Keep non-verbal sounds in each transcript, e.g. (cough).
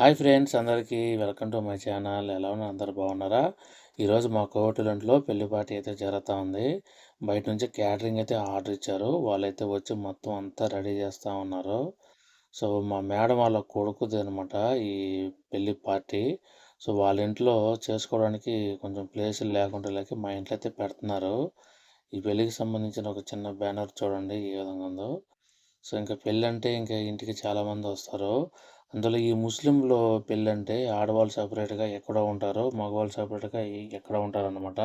Hi friends అందరికీ welcome to my channel. ఎలా ఉన్నారు? అందరు బాగున్నారా? ఈరోజు మా కోటిలంట్లో పెళ్ళి పార్టీ అయితే జరుగుతూ ఉంది. బయట నుంచి క్యాటరింగ్ అయితే ఆర్డర్ ఇచ్చారు. వాళ్ళైతే వచ్చి మొత్తం అంతా రెడీ చేస్తూ ఉన్నారు. సో మా మేడం వాళ్ళ కొడుకుది అనమాట ఈ పెళ్ళి పార్టీ. సో వాళ్ళ ఇంట్లో చేసుకోవడానికి కొంచెం ప్లేసులు లేకుండా లేక మా ఇంట్లో అయితే పెడుతున్నారు. ఈ పెళ్ళికి సంబంధించిన ఒక చిన్న బ్యానర్ చూడండి ఏ విధంగా ఉందో. సో ఇంకా పెళ్ళి అంటే ఇంకా ఇంటికి చాలామంది వస్తారు. అందులో ఈ ముస్లింలో పెళ్ళంటే ఆడవాళ్ళు సపరేట్గా ఎక్కడో ఉంటారు మగవాళ్ళు సపరేట్గా ఎక్కడ ఉంటారనమాట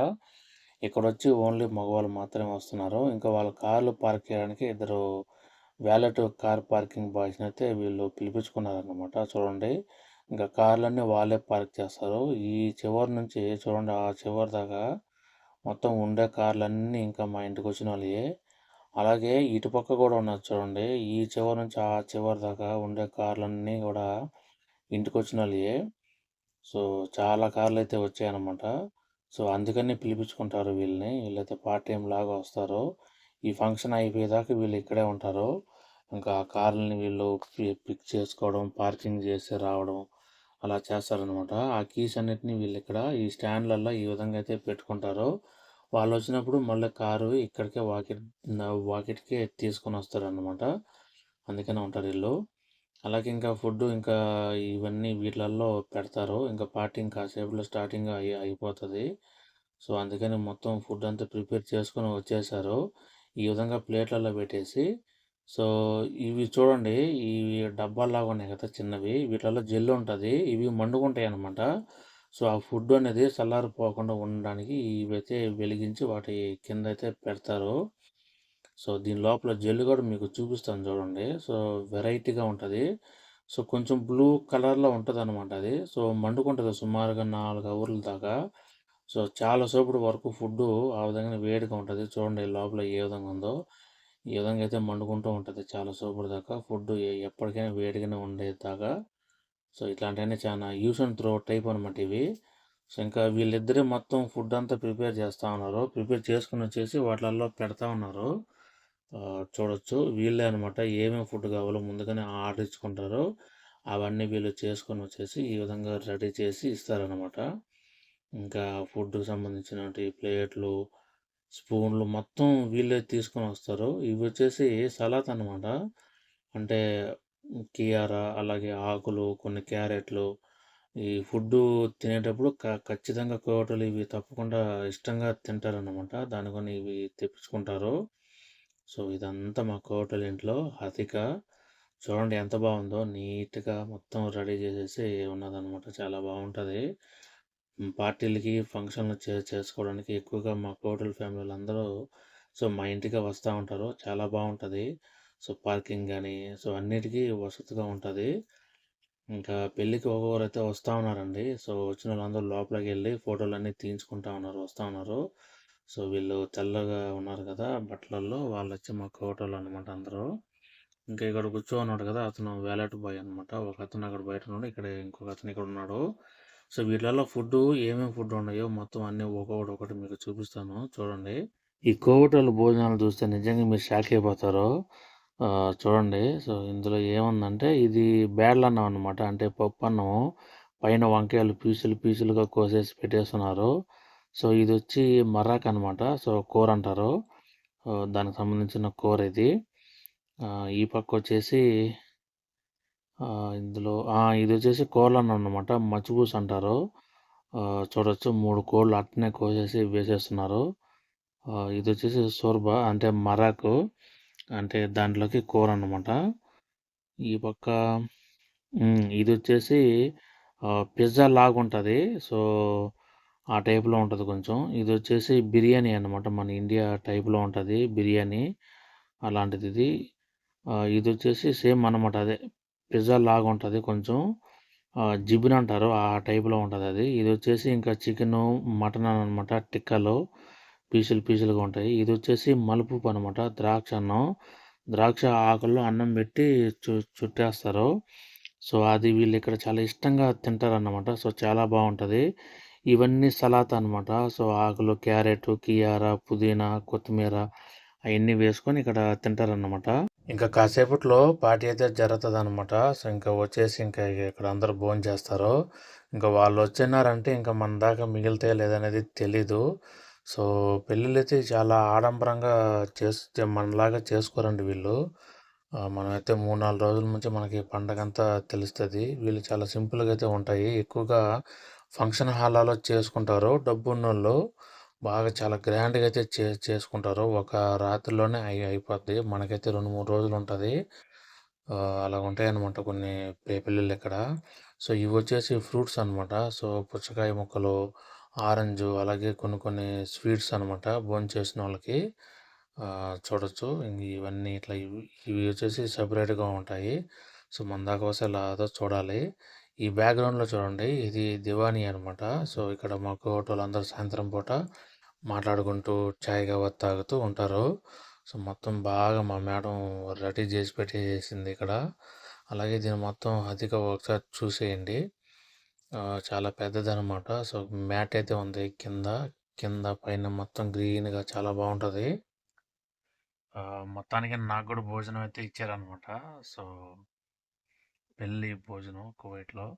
ఇక్కడ వచ్చి ఓన్లీ మగవాళ్ళు మాత్రమే వస్తున్నారు. ఇంకా వాళ్ళ కార్లు పార్క్ చేయడానికి ఇద్దరు వ్యాలెట్ కార్ పార్కింగ్ బాయ్స్ని అయితే వీళ్ళు పిలిపించుకున్నారనమాట చూడండి ఇంకా కార్లన్నీ వాళ్ళే పార్క్ చేస్తారు. ఈ చివరి నుంచి చూడండి ఆ చివరి దాకా మొత్తం ఉండే కార్లన్నీ ఇంకా మా ఇంటికి వచ్చిన వాళ్ళే అలాగే ఇటుపక్క కూడా ఉన్నది చూడండి. ఈ చివరి నుంచి ఆ చివరి దాకా ఉండే కార్లన్నీ కూడా ఇంటికి వచ్చిన వాళ్ళే సో చాలా కార్లు అయితే వచ్చాయన్నమాట. సో అందుకని పిలిపించుకుంటారు వీళ్ళని. వీళ్ళైతే పార్ట్ టైం లాగా వస్తారు. ఈ ఫంక్షన్ అయిపోయేదాకా వీళ్ళు ఇక్కడే ఉంటారు. ఇంకా కార్లని వీళ్ళు పిక్ చేసుకోవడం పార్కింగ్ చేసి రావడం అలా చేస్తారనమాట ఆ కీస్ అన్నిటిని వీళ్ళు ఇక్కడ ఈ స్టాండ్లలో ఈ విధంగా అయితే పెట్టుకుంటారు. వాళ్ళు వచ్చినప్పుడు మళ్ళీ కారు ఇక్కడికే వాకిట్ వాకిట్కే తీసుకొని వస్తారు అనమాట అందుకనే ఉంటారు వీళ్ళు. అలాగే ఇంకా ఫుడ్ ఇంకా ఇవన్నీ వీటిలలో పెడతారు. ఇంకా పార్టీ కాసేపులో స్టార్టింగ్ అయి అయిపోతుంది. సో అందుకని మొత్తం ఫుడ్ అంతా ప్రిపేర్ చేసుకొని వచ్చేసారు. ఈ విధంగా ప్లేట్లలో పెట్టేసి సో ఇవి చూడండి ఇవి డబ్బాల్లాగా ఉన్నాయి కదా చిన్నవి. వీటిలో జెల్ ఉంటుంది ఇవి మండుకుంటాయి అనమాట సో ఆ ఫుడ్ అనేది చల్లారిపోకుండా ఉండడానికి ఇవైతే వెలిగించి వాటి కింద అయితే పెడతారు. సో దీని లోపల జెల్ కూడా మీకు చూపిస్తాను చూడండి. సో వెరైటీగా ఉంటుంది. సో కొంచెం బ్లూ కలర్లో ఉంటుంది అనమాట అది. సో మండుకుంటుంది సుమారుగా నాలుగు అవర్ల దాకా. సో చాలా వరకు ఫుడ్ ఆ విధంగా వేడిగా ఉంటుంది. చూడండి లోపల ఏ విధంగా ఉందో. ఈ విధంగా అయితే మండుకుంటూ ఉంటుంది చాలా సేపటి దాకా. ఫుడ్ ఎప్పటికైనా వేడిగానే ఉండేదాకా. సో ఇట్లాంటివన్నీ చాలా యూస్ అండ్ త్రో టైప్ అనమాట ఇవి. సో ఇంకా వీళ్ళిద్దరే మొత్తం ఫుడ్ అంతా ప్రిపేర్ చేస్తూ ఉన్నారు. ప్రిపేర్ చేసుకుని వచ్చేసి వాటిల్లో పెడతా ఉన్నారు. చూడొచ్చు. వీళ్ళే అనమాట ఏమేమి ఫుడ్ కావాలో ముందుగానే ఆర్డర్ ఇచ్చుకుంటారో. అవన్నీ వీళ్ళు చేసుకొని వచ్చేసి ఈ విధంగా రెడీ చేసి ఇస్తారనమాట ఇంకా ఫుడ్కి సంబంధించినటువంటి ప్లేట్లు స్పూన్లు మొత్తం వీళ్ళే తీసుకొని వస్తారు. ఇవి వచ్చేసి సలాత్ అనమాట అంటే కియార అలాగే ఆకులు కొన్ని క్యారెట్లు ఈ ఫుడ్డు తినేటప్పుడు క ఖచ్చితంగా కోటలు ఇవి తప్పకుండా ఇష్టంగా తింటారనమాట దానికొని ఇవి తెప్పించుకుంటారు. సో ఇదంతా మా కోటల ఇంట్లో అతిక. చూడండి ఎంత బాగుందో. నీట్గా మొత్తం రెడీ చేసేసి ఉన్నదనమాట చాలా బాగుంటుంది. పార్టీలకి ఫంక్షన్లు చే చేసుకోవడానికి ఎక్కువగా మా కోటల ఫ్యామిలీలు అందరూ సో మా ఇంటికి వస్తూ ఉంటారు. చాలా బాగుంటుంది. సో పార్కింగ్ కానీ సో అన్నిటికీ వసతిగా ఉంటుంది. ఇంకా పెళ్ళికి అయితే వస్తూ ఉన్నారండి. సో వచ్చిన వాళ్ళందరూ లోపలికి వెళ్ళి ఫోటోలు అన్నీ తీయించుకుంటా ఉన్నారు వస్తూ ఉన్నారు. సో వీళ్ళు తెల్లగా ఉన్నారు కదా బట్టలలో వాళ్ళు వచ్చి మా ఫోటోలు అనమాట అందరూ. ఇంకా ఇక్కడ కూర్చో ఉన్నాడు కదా అతను వ్యాలెట్ బాయ్ అనమాట ఒక అతను అక్కడ బయట ఉన్నాడు ఇక్కడ ఇంకొక అతను ఇక్కడ ఉన్నాడు. సో వీటిలలో ఫుడ్ ఏమేమి ఫుడ్ ఉన్నాయో మొత్తం అన్నీ ఒక్కొక్కటి ఒకటి మీకు చూపిస్తాను చూడండి. ఈ కోవటోళ్ళ భోజనాలు చూస్తే నిజంగా మీరు షాక్ అయిపోతారు. చూడండి. సో, ఇందులో ఏముందంటే ఇది బేడ్లన్నం అనమాట. అంటే పప్పు అన్నం పైన వంకాయలు పీసులు పీసులుగా కోసేసి పెట్టేస్తున్నారు. సో, ఇది వచ్చి మర్రాక్ అనమాట. సో, కూర అంటారు. దానికి సంబంధించిన కూర ఇది. ఈ పక్క వచ్చేసి ఇందులో ఇది వచ్చేసి కోళ్ళన్నం అనమాట. మచ్చిపూస అంటారు. చూడొచ్చు మూడు కోళ్ళు అట్నే కోసేసి వేసేస్తున్నారు. ఇది వచ్చేసి సోర్బా అంటే మరాకు. అంటే దాంట్లోకి కూర అనమాట ఈ పక్క ఇది వచ్చేసి పిజ్జా లాగా ఉంటుంది సో ఆ టైప్లో ఉంటుంది కొంచెం. ఇది వచ్చేసి బిర్యానీ అనమాట మన ఇండియా టైప్లో ఉంటుంది బిర్యానీ అలాంటిది ఇది. ఇది వచ్చేసి సేమ్ అనమాట అదే. పిజ్జా లాగా ఉంటుంది కొంచెం జిబిన్ అంటారు. ఆ టైప్లో ఉంటుంది అది. ఇది వచ్చేసి ఇంకా చికెను మటన్ అనమాట టిక్కలో. పీసులు పీసులుగా ఉంటాయి. ఇది వచ్చేసి మలుపు అనమాట ద్రాక్ష అన్నం. ద్రాక్ష ఆకుల్లో అన్నం పెట్టి చు చుట్టేస్తారు. సో అది వీళ్ళు ఇక్కడ చాలా ఇష్టంగా తింటారన్నమాట. సో చాలా బాగుంటుంది. ఇవన్నీ సలాత్ అనమాట సో ఆకులు క్యారెట్ కియారా పుదీనా కొత్తిమీర అవన్నీ వేసుకొని ఇక్కడ తింటారన్నమాట. ఇంకా కాసేపట్లో పార్టీ అయితే జరుగుతుంది అనమాట సో ఇంకా వచ్చేసి ఇంకా ఇక్కడ అందరూ భోజనం చేస్తారు ఇంకా వాళ్ళు వచ్చినారంటే ఇంకా మన దాకా మిగిలితే లేదనేది తెలీదు. సో పెళ్ళిళ్ళు అయితే చాలా ఆడంబరంగా చేస్తే మనలాగా చేసుకోరండి వీళ్ళు. మనమైతే మూడు నాలుగు రోజుల నుంచి మనకి పండగ అంతా తెలుస్తుంది. వీళ్ళు చాలా సింపుల్గా అయితే ఉంటాయి. ఎక్కువగా ఫంక్షన్ హాల్లో చేసుకుంటారు. డబ్బు ఉన్నోళ్ళు బాగా చాలా గ్రాండ్గా అయితే చే చేసుకుంటారు. ఒక రాత్రిలోనే అయి అయిపోద్ది. మనకైతే రెండు మూడు రోజులు ఉంటుంది అలా ఉంటాయన్నమాట కొన్ని పెళ్ళిళ్ళు ఇక్కడ సో ఇవి వచ్చేసి ఫ్రూట్స్ అన్నమాట సో పుచ్చకాయ ముక్కలు ఆరెంజ్ అలాగే కొన్ని కొన్ని స్వీట్స్ అనమాట భోజనం చేసిన వాళ్ళకి చూడొచ్చు. ఇవన్నీ ఇట్లా ఇవి ఇవి వచ్చేసి సపరేట్గా ఉంటాయి. సో మన దాకా వస్తే ఇలా చూడాలి. ఈ బ్యాక్గ్రౌండ్లో చూడండి ఇది దివానీ అనమాట సో ఇక్కడ మాకు వాళ్ళందరూ సాయంత్రం పూట మాట్లాడుకుంటూ ఛాయ్ గవా తాగుతూ ఉంటారు. సో మొత్తం బాగా మా మేడం రెడీ చేసి పెట్టేసింది ఇక్కడ. అలాగే దీని మొత్తం అధిక ఒకసారి చూసేయండి. చాలా పెద్దదన్నమాట సో మ్యాట్ అయితే ఉంది కింద. కింద పైన మొత్తం గ్రీన్గా చాలా బాగుంటుంది. మొత్తానికి నాకు కూడా భోజనం అయితే ఇచ్చారనమాట. సో పెళ్ళి భోజనం కువైట్లో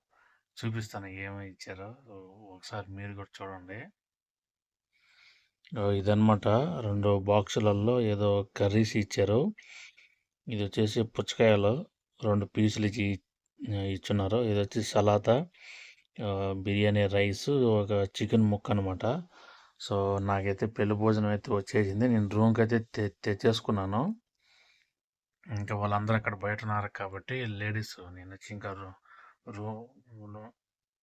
చూపిస్తాను ఏమి ఇచ్చారో. సో ఒకసారి మీరు కూడా చూడండి. ఆ, ఇదన్నమాట రెండు బాక్సులలో ఏదో కర్రీస్ ఇచ్చారు. ఇది వచ్చేసి పుచ్చకాయలు రెండు పీసులు ఇచ్చి ఇచ్చున్నారు. ఇది వచ్చి సలాతా. బిర్యానీ రైస్ ఒక చికెన్ ముక్క అనమాట సో నాకైతే పెళ్ళి భోజనం అయితే వచ్చేసింది. నేను రూమ్కి అయితే తె తెచ్చేసుకున్నాను. ఇంకా వాళ్ళందరూ అక్కడ బయట ఉన్నారు కాబట్టి లేడీస్ నేను వచ్చి ఇంకా రూ రూమ్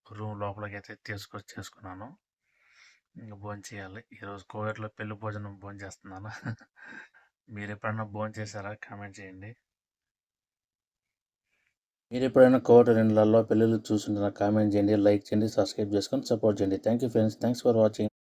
రూమ్ లోపలికి అయితే తీసుకొచ్చి చేసుకున్నాను ఇంకా భోజనం చేయాలి. ఈరోజు కోవిడ్లో పెళ్ళి భోజనం భోజనం చేస్తున్నాను. (laughs) మీరు ఎప్పుడైనా భోజనం చేశారా? కామెంట్ చేయండి. మీరు ఎప్పుడైనా కోవిడ్ రెండులలో పెళ్ళిళ్ళు చూస్తుంటే కామెంట్ చేయండి లైక్ చేయండి సబ్స్క్రైబ్ చేసుకొని సపోర్ట్ చేయండి. Thank you friends thanks for watching